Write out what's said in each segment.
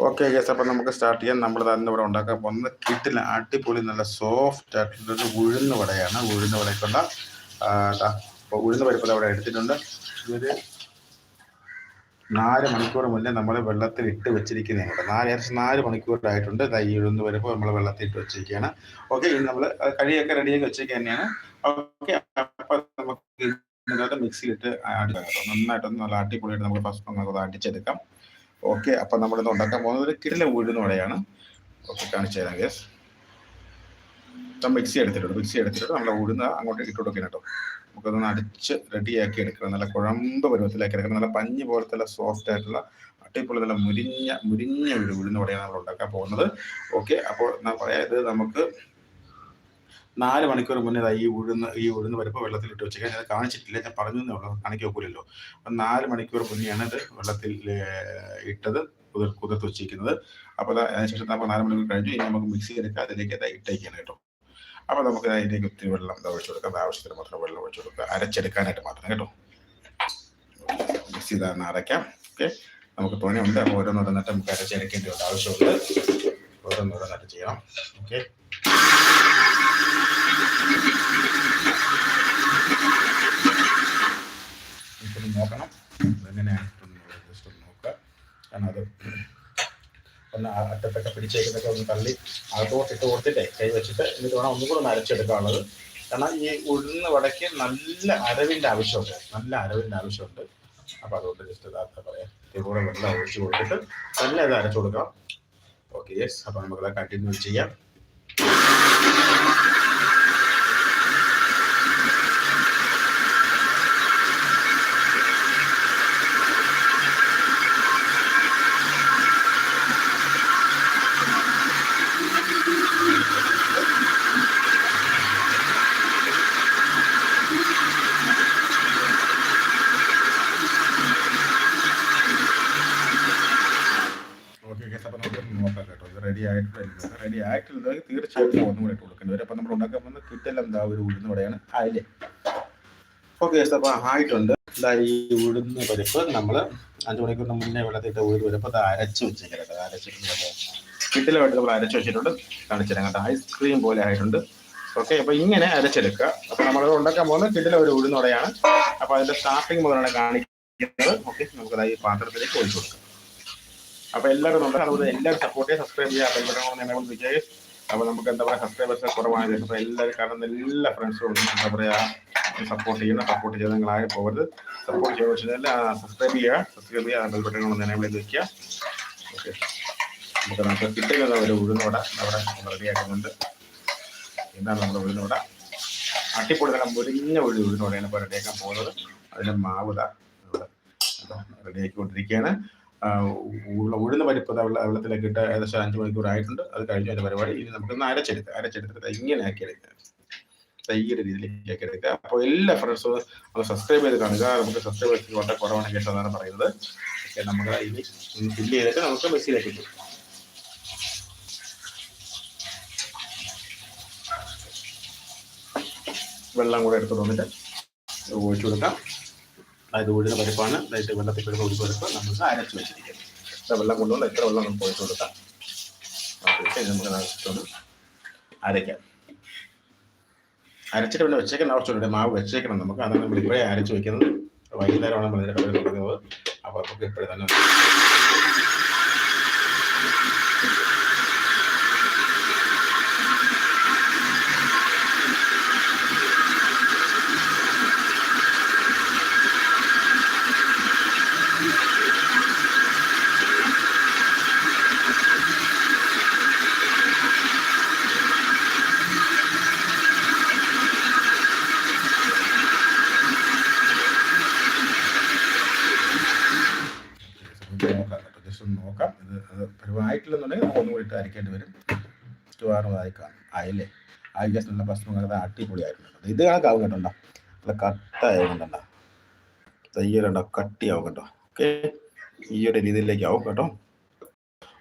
Okay guess അപ്പം നമുക്ക് start ചെയ്യാം. നമ്മൾ തന്നെ ഇവിടെ ഉണ്ടാക്കാൻ പോകുന്നത് കിട്ടില്ല അടിപൊളി നല്ല സോഫ്റ്റ് ആയിട്ടുള്ളൊരു ഉഴുന്ന് വടയാണ്. ഉഴുന്ന് വടയ്ക്കുള്ള അപ്പോൾ ഉഴുന്ന് പരിപ്പ് അവിടെ എടുത്തിട്ടുണ്ട്. ഇതൊരു നാല് മണിക്കൂർ മുന്നേ നമ്മൾ വെള്ളത്തിൽ ഇട്ട് വെച്ചിരിക്കുന്നതാണ് കേട്ടോ. നാല് ഏകദേശം നാല് മണിക്കൂറായിട്ടുണ്ട് ഈ ഉഴുന്ന് പരിപ്പ് നമ്മൾ വെള്ളത്തിൽ ഇട്ട് വെച്ചിരിക്കുകയാണ്. ഓക്കെ ഇനി നമ്മൾ കഴിയൊക്കെ റെഡിയാക്കി വെച്ചേക്ക് തന്നെയാണ്. ഓക്കെ അപ്പം നമുക്ക് മിക്സിയിലിട്ട് അടി നന്നായിട്ടൊന്ന് നല്ല അടിപൊളിയായിട്ട് നമ്മൾ ഫസ്റ്റ് നമുക്ക് അടിച്ചെടുക്കാം. ഓക്കെ അപ്പം നമ്മളിന്ന് ഉണ്ടാക്കാൻ പോകുന്നത് ഒരു കിടില ഉഴുന്ന് വടയാണ്. ഓക്കെ കാണിച്ചു തരാം ഗ്യാസ് മിക്സി എടുത്തിട്ടുണ്ട് മിക്സി എടുത്തിട്ട് നമ്മൾ ഉഴുന്ന് അങ്ങോട്ട് ഇട്ട് കൊടുക്കണം കേട്ടോ. നമുക്കൊന്ന് അടിച്ച് റെഡിയാക്കി എടുക്കണം. നല്ല കുഴമ്പ് പരുവത്തിലാക്കി എടുക്കണം. നല്ല പഞ്ഞി പോലത്തെ സോഫ്റ്റ് ആയിട്ടുള്ള അടിപൊളി നല്ല മുരിഞ്ഞ മുരിഞ്ഞ ഒരു ഉഴുന്ന് നമ്മൾ ഉണ്ടാക്കാൻ പോകുന്നത്. ഓക്കെ അപ്പോൾ പറയാം ഇത് നമുക്ക് നാല് മണിക്കൂർ മുന്നേ ഈ ഉഴുന്ന് ഈ ഉഴുന്ന് പരിപ്പ് വെള്ളത്തിൽ ഇട്ട് വെച്ചേക്കാൻ ഞാൻ കാണിച്ചിട്ടില്ല. ഞാൻ പറഞ്ഞു എന്നേ ഉള്ളൂ. കാണിക്കാൻ ഒക്കില്ലല്ലോ അപ്പം നാല് മണിക്കൂർ മുന്നെയാണ് ഇത് വെള്ളത്തിൽ ഇട്ടത് കുതിർ കുതിർത്ത് വെച്ചിരിക്കുന്നത്. അപ്പോൾ അതിനുശേഷം നമ്മൾ നാല് മണിക്കൂർ കഴിഞ്ഞു. ഇനി നമുക്ക് മിക്സി എടുക്കുക അതിലേക്ക് അത് ഇട്ടേക്കാണ് കേട്ടോ. അപ്പോൾ നമുക്ക് അതിലേക്ക് ഒത്തിരി വെള്ളം ഒഴിച്ചു കൊടുക്കാം. ആവശ്യത്തിന് മാത്രം വെള്ളം ഒഴിച്ചു കൊടുക്കുക. അരച്ചെടുക്കാനായിട്ട് മാത്രം കേട്ടോ. മിക്സി ഇതാണ് അരയ്ക്കാം. ഓക്കെ. നമുക്ക് തോനെയുണ്ട് അപ്പോൾ ഓരോന്നോരോന്നിട്ട് നമുക്ക് അരച്ചെടുക്കേണ്ടി ഉണ്ട് ആവശ്യമുണ്ട്. ഓരോന്നോരോന്നിട്ട് ചെയ്യണം. ഓക്കെ. നോക്കണം. എങ്ങനെയാണ് ജസ്റ്റ് ഒന്ന് നോക്കുക. കാരണം അത് ഒന്ന് അറ്റത്തൊക്കെ പിടിച്ചേക്കുന്നൊക്കെ ഒന്ന് തള്ളി അകത്തോട്ട് ഇട്ട് കൊടുത്തിട്ടേ കൈ വെച്ചിട്ട് എന്നിട്ട് വേണം ഒന്നും കൂടെ ഒന്ന് അരച്ചെടുക്കാനുള്ളത്. കാരണം ഈ ഉഴുന്ന വടയ്ക്ക് നല്ല അരവിന്റെ ആവശ്യമുണ്ട്. നല്ല അരവിന്റെ ആവശ്യമുണ്ട്. അപ്പോൾ അതുകൊണ്ട് ജസ്റ്റ് ഇതാത്ത പറയാം ഇതുകൂടെ വെള്ളം ഒഴിച്ച് കൊടുത്തിട്ട് നല്ല ഇത് അരച്ചു കൊടുക്കാം ഓക്കെ യെസ് അപ്പോൾ നമുക്കത് കണ്ടിന്യൂ ചെയ്യാം ഓക്കെ ഓക്കെ അപ്പോൾ നമുക്ക് നോക്കാം കേട്ടോ ഇത് റെഡി ആയിട്ടുള്ളത് തീർച്ചയായിട്ടും ഒന്നും കൂടെ ഇട്ട് കൊടുക്കേണ്ടി വരും. അപ്പം നമ്മൾ ഉണ്ടാക്കാൻ പോകുന്ന കിട്ടെല്ലാം എന്താ ഒരു ഉഴുന്ന് വടയാണ്. ആയില്ലേ ഓക്കെ അപ്പോൾ ആയിട്ടുണ്ട്. എന്താ ഈ ഉഴുന്ന് പരിപ്പ്. നമ്മൾ അഞ്ച് മണിക്കൂറിന് മുന്നേ വെള്ളത്തിട്ട് ഉഴുന്ന് പരിപ്പ് അത് അരച്ച് വെച്ചേക്കാം കേട്ടോ അരച്ചിട്ടുണ്ട് കിട്ടിലുമായിട്ട് നമ്മൾ അരച്ച് വെച്ചിട്ടുണ്ട്. കാണിച്ചുതരാം. കേട്ടോ ഐസ്ക്രീം പോലെ ആയിട്ടുണ്ട്. ഓക്കെ അപ്പോൾ ഇങ്ങനെ അരച്ചെടുക്കുക. അപ്പോൾ നമ്മൾ ഉണ്ടാക്കാൻ പോകുന്നത് കിട്ടിലെ ഒരു ഉഴുന്ന് വടയാണ്. അപ്പോൾ അതിന്റെ സ്റ്റാർട്ടിങ് മുതലാണ് കാണിക്കുന്നത്. ഓക്കെ നമുക്കത് ഈ പാത്രത്തിലേക്ക് ഒഴിച്ചു കൊടുക്കാം. അപ്പൊ എല്ലാവരും നമ്മുടെ അതുപോലെ എല്ലാവരും സപ്പോർട്ട് സബ്സ്ക്രൈബ് ചെയ്യുക ബെൽബട്ടൺ എന്നെ വിജയ്. അപ്പൊ നമുക്ക് എന്താ പറയുക സബ്സ്ക്രൈബേഴ്സ് കുറവാണ്. അപ്പൊ എല്ലാവരും കാരണം എല്ലാ ഫ്രണ്ട്സും എന്താ പറയാ സപ്പോർട്ട് ചെയ്യുന്ന സപ്പോർട്ട് ചെയ്ത് നിങ്ങൾ ആരും പോകരുത്. സപ്പോർട്ട് ചെയ്യുക. വെച്ചാൽ സബ്സ്ക്രൈബ് ചെയ്യുക സബ്സ്ക്രൈബ് ചെയ്യുക ബെൽബട്ടൺ വിളിച്ച് വെക്കുക. ഓക്കെ നമുക്ക് നമുക്ക് കിട്ടുന്നത് ഒരു ഉഴുന്നോട അവിടെ റെഡി ആക്കുന്നുണ്ട്. എന്താണ് നമ്മുടെ ഉഴുന്നോട അട്ടിപ്പൊടി നല്ല മുരിഞ്ഞ ഒരു ഉഴുന്നോടെയാണ് ഇപ്പോൾ റെഡിയാക്കാൻ പോകുന്നത്. അതിന്റെ മാവുത റെഡിയാക്കിക്കൊണ്ടിരിക്കുകയാണ് ഉഴുന്ന പരിപ്പ് വെള്ളത്തിലേക്ക് ഇട്ട് ഏകദേശം അഞ്ച് മണിക്കൂർ ആയിട്ടുണ്ട്. അത് കഴിഞ്ഞ അതിന്റെ പരിപാടി ഇനി നമുക്കൊന്ന് അരച്ചെടുക്കുക അരച്ചെടുത്തിട്ട് ഇങ്ങനെ ആക്കി എടുക്കുക ഈ രീതിയിലേക്ക് ആക്കി എടുക്കുക അപ്പോൾ എല്ലാ ഫ്രണ്ട്സും ഒന്ന് സബ്സ്ക്രൈബ് ചെയ്ത് കാണുക. നമുക്ക് സബ്സ്ക്രൈബ് ചെയ്ത് വളരെ കുറവാണ് കേട്ടതാണ് പറയുന്നത്. ഓക്കെ നമുക്ക് ഇനി ഫില്ല് ചെയ്തിട്ട് നമുക്ക് ബസ്സിലേക്ക് ഇട്ടു വെള്ളം കൂടെ എടുത്തു വന്നിട്ട് ഒഴിച്ചു കൊടുക്കാം. അതായത് ഉഴുന്ന പരിപ്പാണ് അതായത് വെള്ളത്തിൽ പെടുന്ന ഒരു പരിപ്പ് നമുക്ക് അരച്ച് വെച്ചിരിക്കുന്നത് എത്ര വെള്ളം കൊണ്ടുവന്ന് എത്ര വെള്ളം നമുക്ക് ഒഴിച്ചു കൊടുക്കാം. നമുക്ക് അരയ്ക്കാം. അരച്ചിട്ട് പിന്നെ വെച്ചേക്കുന്ന ആവശ്യമുണ്ട് മാവ് വെച്ചേക്കണം നമുക്ക്. അതാണ് നമ്മൾ ഇപ്പോഴേ അരച്ച് വെക്കുന്നത്. വൈകുന്നേരമാണ് നമ്മൾ ഇതിന്റെ കടയിൽ തുടങ്ങുന്നത് അപ്പോൾ നമുക്ക് ഇപ്പോഴേ തന്നെ നമുക്ക് നോക്കാം കേട്ടോ ജസ്റ്റ് ഒന്ന് നോക്കാം ഇത് അത് പരിവായിട്ടില്ലെന്നുണ്ടെങ്കിൽ അരക്കേണ്ടി വരും. ചുവാറുമായി കാണും. ആയില്ലേ? ഐ ജസ്റ്റ് നല്ല ഭക്ഷണം കണ്ടത് അടിപൊളിയായിട്ടുണ്ട്. ഇത് കണക്കാവും കേട്ടോ. നല്ല കട്ടായാവും തയ്യലുണ്ടോ കട്ടിയാവും കേട്ടോ. ഓക്കെ ഈ ഒരു രീതിയിലേക്ക് ആവും കേട്ടോ.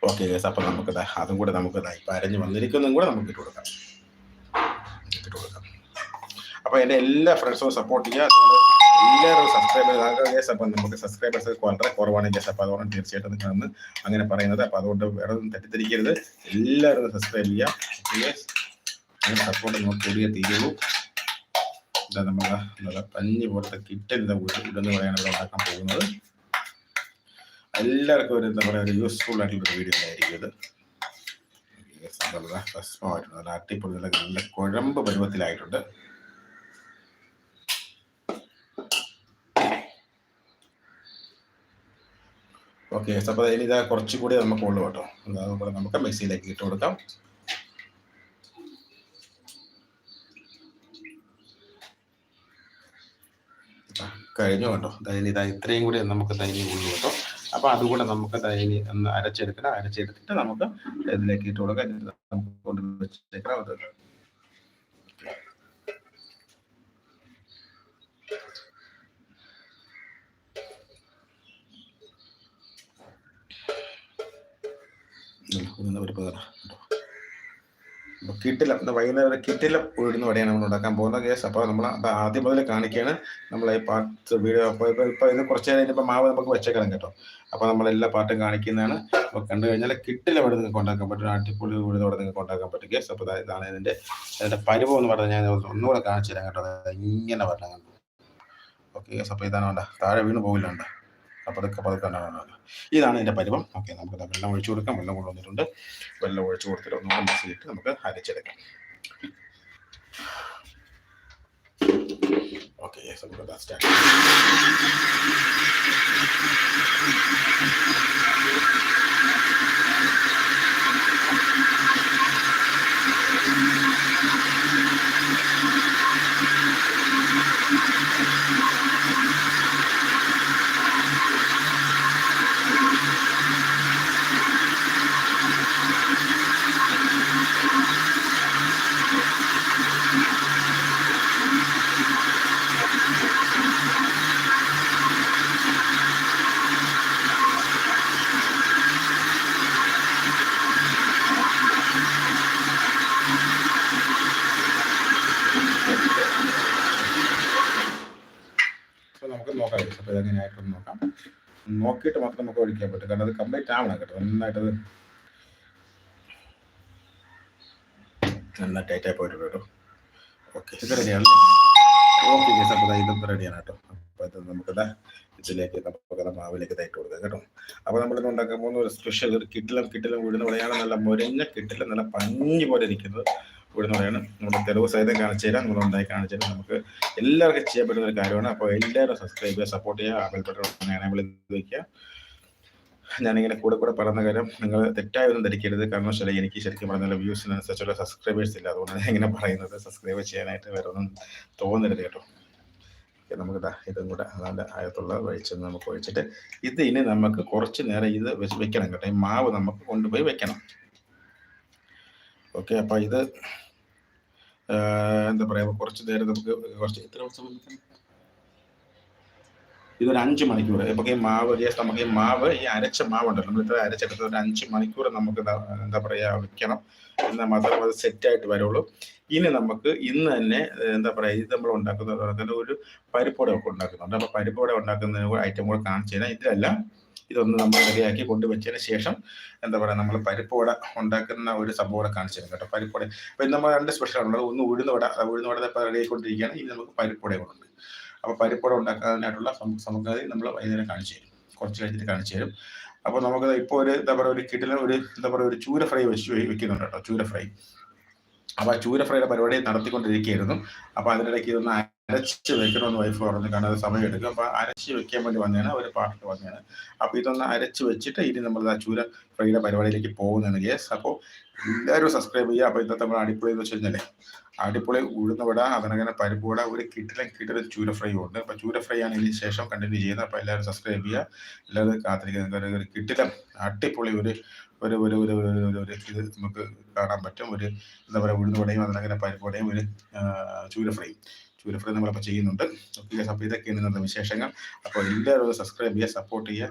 ഓക്കെ ഗസ് അപ്പം നമുക്ക് അതും കൂടെ നമുക്ക് പരഞ്ഞ് വന്നിരിക്കുന്നതും കൂടെ നമുക്ക് ഇട്ട് കൊടുക്കാം. ഇട്ട് കൊടുക്കാം. അപ്പോൾ എന്റെ എല്ലാ ഫ്രണ്ട്സും സപ്പോർട്ട് ചെയ്യുക. എല്ലാവരും സബ്സ്ക്രൈബേഴ്സ് കേസ് അപ്പം നമുക്ക് സബ്സ്ക്രൈബേഴ്സ് വളരെ കുറവാണ് കേസ് അപ്പോൾ അതുകൊണ്ട് തീർച്ചയായിട്ടും നിങ്ങളെന്ന് അങ്ങനെ പറയുന്നത്. അപ്പോൾ അതുകൊണ്ട് വേറെ ഒന്നും തെറ്റിദ്ധരിക്കരുത്. എല്ലാവരും സബ്സ്ക്രൈബ് ചെയ്യുക. സപ്പോർട്ട് നമുക്ക് കൂടിയേ തീരുള്ളൂ. ഇതാ നമ്മൾ പഞ്ഞി പോലത്തെ കിട്ടരുത് ഇതെന്ന് ഇവിടെ ഉണ്ടാക്കാൻ പോകുന്നത്. എല്ലാവർക്കും ഒരു എന്താ പറയുക ഒരു യൂസ്ഫുൾ ആയിട്ടുള്ള ഒരു വീഡിയോ ആയിരിക്കും ഇത്. ഭസ്മമായിട്ടുണ്ട്. നല്ല അട്ടിപ്പൊളി നല്ല നല്ല കുഴമ്പ് പരുവത്തിലായിട്ടുണ്ട്. ഓക്കെ അപ്പോൾ ഇനി ഇതാ നമുക്ക് ഉള്ളു കേട്ടോ. അതുപോലെ നമുക്ക് മിക്സിയിലേക്ക് ഇട്ട് കൊടുക്കാം. കഴിഞ്ഞു കേട്ടോ. അതായത് ഇതാ ഇത്രയും കൂടി നമുക്ക് തൈനി ഉള്ളു കേട്ടോ. അപ്പൊ അതുകൂടെ നമുക്ക് തൈനി ഒന്ന് അരച്ചെടുക്കണം അരച്ചെടുത്തിട്ട് നമുക്ക് ഇതിലേക്ക് ഇട്ട് കൊടുക്കാം. കൊണ്ട് വെച്ചേക്കാം. അത് കിട്ടില്ല. എന്താ വൈകുന്നേരം കിട്ടില്ല. ഉഴുന്ന വടെയാണ് നമ്മൾ ഉണ്ടാക്കാൻ പോകുന്ന കേസ്. അപ്പോൾ നമ്മൾ ആദ്യം മുതൽ കാണിക്കുകയാണ് നമ്മൾ ഈ പാർട്ട് വീഡിയോ അപ്പോൾ ഇപ്പൊ ഇപ്പോൾ ഇത് കുറച്ച് നേരം മാവ് നമുക്ക് വെച്ചേക്കണം കേട്ടോ. അപ്പോൾ നമ്മൾ എല്ലാ പാട്ടും കാണിക്കുന്നതാണ്. അപ്പോൾ കണ്ടു കഴിഞ്ഞാൽ കിട്ടില്ല ഇവിടെ നിങ്ങൾക്ക് ഉണ്ടാക്കാൻ പറ്റും. അടിപൊളി ഉഴുന്ന ഇവിടെ നിങ്ങൾക്ക് ഉണ്ടാക്കാൻ പറ്റും കേസ്. അപ്പോൾ ഇതാണ് ഇതിന്റെ അതിന്റെ പരിവം എന്ന് പറഞ്ഞാൽ ഞാൻ ഒന്നുകൂടെ കാണിച്ചു തരാം കേട്ടോ. ഇങ്ങനെ വരണം ഓക്കെ കേസ്. അപ്പോൾ ഇതാണ് വേണ്ട. താഴെ വീണ് പോകില്ല അതൊക്കെ പതുക്കെ ഉണ്ടാവുന്നത് ഇതാണ് ഇതിന്റെ പരിവം. ഓക്കെ നമുക്ക് വെള്ളം ഒഴിച്ചു കൊടുക്കാം. വെള്ളം കൊണ്ടുവന്നിട്ടുണ്ട് വെള്ളം ഒഴിച്ചു കൊടുത്തിട്ട് ഒന്നുകൂടെ മിക്സ് ചെയ്തിട്ട് നമുക്ക് അരച്ചെടുക്കാം. ഓക്കെ നമുക്ക് സ്റ്റാർട്ട് അപ്പോൾ നമുക്ക് ഇതെങ്ങനെ നോക്കാം. നോക്കിയിട്ട് മാത്രം നമുക്ക് ഒഴിക്കാൻ പറ്റും. കാരണം അത് കംപ്ലീറ്റ് ആവണം കേട്ടോ. നന്നായിട്ടത് നന്നായി ടൈറ്റായി പോയിട്ട് കേട്ടോ. ഓക്കെ ഇത് റെഡിയാണ് ഓക്കെ ഗേസ് അപ്പോൾ ഇതും റെഡിയാണ് കേട്ടോ. അപ്പോൾ ഇത് നമുക്കിതാ ഇതിലേക്ക് നമുക്ക് മാവിലേക്ക് തയ്റ്റ് കൊടുക്കാം കേട്ടോ. അപ്പോൾ നമ്മളിന്ന് ഉണ്ടാക്കാൻ പോകുന്ന ഒരു സ്പെഷ്യൽ ഒരു കിട്ടിലും കിട്ടിലും വീടുന്ന പോലെയാണ് നല്ല മുരഞ്ഞ കിട്ടിലും നല്ല പഞ്ഞി പോലെ ഇരിക്കുന്നത്. വീടുന്ന പറയണം. നമ്മുടെ തെളിവ് സഹിതം കാണിച്ചു തരാം. നമ്മൾ ഉണ്ടായി കാണിച്ചു തരാം. നമുക്ക് എല്ലാവർക്കും ചെയ്യാൻ പറ്റുന്ന ഒരു കാര്യമാണ്. അപ്പോൾ എല്ലാവരും സബ്സ്ക്രൈബ് ചെയ്യുക സപ്പോർട്ട് ചെയ്യുക ആബൽ ബട്ടൺ ചെയ്ത് വയ്ക്കുക ഞാനിങ്ങനെ കൂടെ കൂടെ പറയുന്ന കാര്യം നിങ്ങൾ തെറ്റായ ഒന്നും ധരിക്കരുത്. കാരണം വെച്ചാൽ എനിക്ക് ശരിക്കും പറഞ്ഞാൽ വ്യൂസിനനുസരിച്ചുള്ള സബ്സ്ക്രൈബേഴ്സ് ഇല്ല. അതുകൊണ്ട് ഞാൻ ഇങ്ങനെ പറയുന്നത്. സബ്സ്ക്രൈബ് ചെയ്യാനായിട്ട് വേറെ ഒന്നും തോന്നരുത് കേട്ടോ. നമുക്ക് ഇതും കൂടെ നല്ല ആയത്തുള്ള വെളിച്ചെന്ന് നമുക്ക് ഒഴിച്ചിട്ട് ഇത് ഇനി നമുക്ക് കുറച്ച് നേരം ഇത് വെച്ച് വെക്കണം കേട്ടോ. ഈ മാവ് നമുക്ക് കൊണ്ടുപോയി വെക്കണം. ഓക്കെ അപ്പം ഇത് എന്താ പറയാ കുറച്ച് നേരം നമുക്ക് കുറച്ച് എത്ര? ഇതൊരു അഞ്ച് മണിക്കൂർ. ഇപ്പൊ ഈ മാവ് ജസ്റ്റ് നമുക്ക് ഈ മാവ് ഈ അരച്ച മാവുണ്ടല്ലോ നമ്മൾ ഇത്ര അരച്ചെടുത്ത് ഒരു അഞ്ച് മണിക്കൂർ നമുക്ക് എന്താ പറയാ വെക്കണം. എന്നാൽ മാത്രമേ അത് സെറ്റ് ആയിട്ട് വരുള്ളൂ. ഇനി നമുക്ക് ഇന്ന് തന്നെ എന്താ പറയാ ഇത് നമ്മൾ ഉണ്ടാക്കുന്നത് തന്നെ ഒരു പരിപ്പോടെ ഒക്കെ ഉണ്ടാക്കുന്നുണ്ട്. അപ്പൊ പരിപ്പോടെ ഉണ്ടാക്കുന്ന ഐറ്റം കൂടെ കാണിച്ചു തരാം. ഇതിലല്ല ഇതൊന്ന് നമ്മൾ റെഡിയാക്കി കൊണ്ടുവച്ചതിന് ശേഷം എന്താ പറയുക നമ്മൾ പരിപ്പോട ഉണ്ടാക്കുന്ന ഒരു സംഭവം കൂടെ കാണിച്ചു തരാം കേട്ടോ. പരിപ്പുവട ഇപ്പം നമ്മൾ രണ്ട് സ്പെഷ്യൽ ഉള്ളത്. ഒന്ന് ഉഴുന്നുവട അത് ഉഴുന്നുവട ഇപ്പൊ റെഡി ആയിക്കൊണ്ടിരിക്കുകയാണ് ഇനി നമുക്ക് പരിപ്പോട കൊണ്ടുണ്ട് അപ്പോൾ പരിപ്പോട ഉണ്ടാക്കാനായിട്ടുള്ള സം- സംഗതി നമ്മൾ വൈകുന്നേരം കാണിച്ചു തരും. കുറച്ച് കഴിഞ്ഞിട്ട് കാണിച്ചു തരും. അപ്പോൾ നമുക്ക് ഇപ്പോൾ ഒരു എന്താ പറയുക ഒരു കിടിലൻ ഒരു എന്താ പറയുക ഒരു ചൂര ഫ്രൈ വെച്ച് വെക്കുന്നുണ്ട് കേട്ടോ ചൂര ഫ്രൈ. അപ്പോൾ ആ ചൂര ഫ്രൈയുടെ പരിപാടി നടത്തിക്കൊണ്ടിരിക്കുകയായിരുന്നു. അപ്പോൾ അതിനിടയ്ക്ക് ഇതൊന്ന് അരച്ച് വെക്കണമെന്ന് വൈഫ് പറഞ്ഞു കാരണം അത് സമയം എടുക്കും. അപ്പോൾ അരച്ച് വെക്കാൻ വേണ്ടി വന്നതാണ് ഒരു പാട്ടിട്ട് വന്നതാണ് അപ്പോൾ ഇതൊന്ന് അരച്ച് വെച്ചിട്ട് ഇനി നമ്മൾ ആ ചൂര ഫ്രൈയുടെ പരിപാടിയിലേക്ക് പോകുന്നതാണ് ഗേസ് അപ്പോൾ എല്ലാവരും സബ്സ്ക്രൈബ് ചെയ്യുക. അപ്പൊ ഇന്നത്തെ നമ്മൾ അടിപൊളി എന്ന് വെച്ച് കഴിഞ്ഞാൽ അടിപൊളി ഉഴുന്നുവട അതിനങ്ങനെ പരിപ്പ് വട ഒരു കിട്ടിലും കിട്ടിലും ചൂര ഫ്രൈ ഉണ്ട്. അപ്പോൾ ചൂര ഫ്രൈ ആണ് ഇതിന് ശേഷം കണ്ടിന്യൂ ചെയ്യുന്നത്. അപ്പൊ എല്ലാവരും സബ്സ്ക്രൈബ് ചെയ്യുക. എല്ലാവരും കാത്തിരിക്കുക. നിങ്ങൾക്ക് ഒരു കിട്ടിലും അടിപൊളി ഒരു ഒരു ഒരു ഒരു ഒരു ഒരു ഇത് നമുക്ക് കാണാൻ പറ്റും. ഒരു എന്താ പറയുക ഉഴുന്നുവടയും അതിനങ്ങനെ പരിപ്പ് വടയും ഒരു ചൂര ഫ്രൈ ചൂര ഫ്രൈ നമ്മളപ്പോൾ ചെയ്യുന്നുണ്ട്. ഓക്കെ അപ്പോൾ ഇതൊക്കെയാണ് ഇന്നത്തെ വിശേഷങ്ങൾ. അപ്പോൾ എല്ലാവരും സബ്സ്ക്രൈബ് ചെയ്യുക സപ്പോർട്ട് ചെയ്യുക.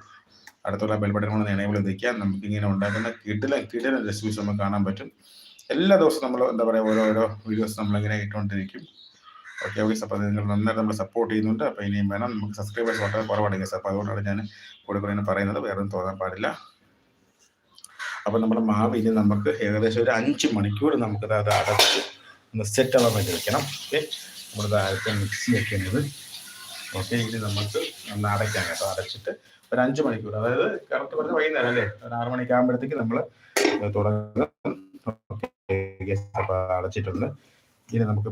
അടുത്തുള്ള ബെൽ ബട്ടൺ കൊണ്ട് എനേബിൾ ചെയ്തിരിക്കുക നമുക്ക് ഇങ്ങനെ ഉണ്ടാക്കുന്ന കിടിലൻ കിടിലൻ റെസിപ്പീസ് നമുക്ക് കാണാൻ പറ്റും. എല്ലാ ദിവസവും നമ്മൾ എന്താ പറയുക ഓരോരോ വീഡിയോസ് നമ്മളിങ്ങനെ ഇട്ടുകൊണ്ടിരിക്കും. ഓക്കെ ഓക്കെ അപ്പോൾ നിങ്ങൾ നന്നായിട്ട് നമ്മൾ സപ്പോർട്ട് ചെയ്യുന്നുണ്ട്. അപ്പോൾ ഇനിയും വേണം നമുക്ക് സബ്സ്ക്രൈബേഴ്സ് വളരെ കുറവാണ് ഗസ് അപ്പോൾ അതുകൊണ്ടാണ് ഞാൻ കൂടെ കൂടെ ഇങ്ങനെ പറയുന്നത്. വേറെ ഒന്നും തോന്നാൻ പാടില്ല. അപ്പോൾ നമ്മുടെ മാവ് ഇനി നമുക്ക് ഏകദേശം ഒരു അഞ്ച് മണിക്കൂർ നമുക്ക് അത് അടച്ച് ഒന്ന് സെറ്റ് ആവാൻ വേണ്ടി വെക്കണം. ഓക്കെ നമ്മളിത് താഴത്തെ മിക്സി വെക്കുന്നത്. ഓക്കെ ഇനി നമുക്ക് ഒന്ന് അടയ്ക്കാം കേട്ടോ. അടച്ചിട്ട് ഒരു അഞ്ച് മണിക്കൂർ. അതായത് കറക്റ്റ് പറഞ്ഞ വൈകുന്നേരം അല്ലേ? ഒരു ആറ് മണിക്ക് ആകുമ്പോഴത്തേക്ക് നമ്മൾ അടച്ചിട്ടുണ്ട്. ഇനി നമുക്ക്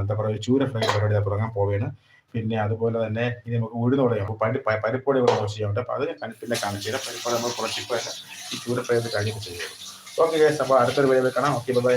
എന്താ പറയുക ചൂര ഫ്രൈ പരിപാടി തുടങ്ങാൻ പോവുകയാണ്. പിന്നെ അതുപോലെ തന്നെ ഇനി നമുക്ക് ഉഴുന്ന് തുടങ്ങാം അപ്പോൾ പരി പരിപ്പൊടി കൂടെ കുറച്ച് ചെയ്യാറുണ്ട് അപ്പോൾ അത് ഞാൻ പിന്നെ കാണിച്ചു തരാം. പരിപ്പൊടി നമ്മൾ കുറച്ച് ഇപ്പോൾ ഈ ചൂര ഫ്രൈ കഴിഞ്ഞിട്ട് ചെയ്യുന്നത് ഓക്കെ അപ്പോൾ അടുത്തൊരു വീഡിയോ കാണാം. Okay bye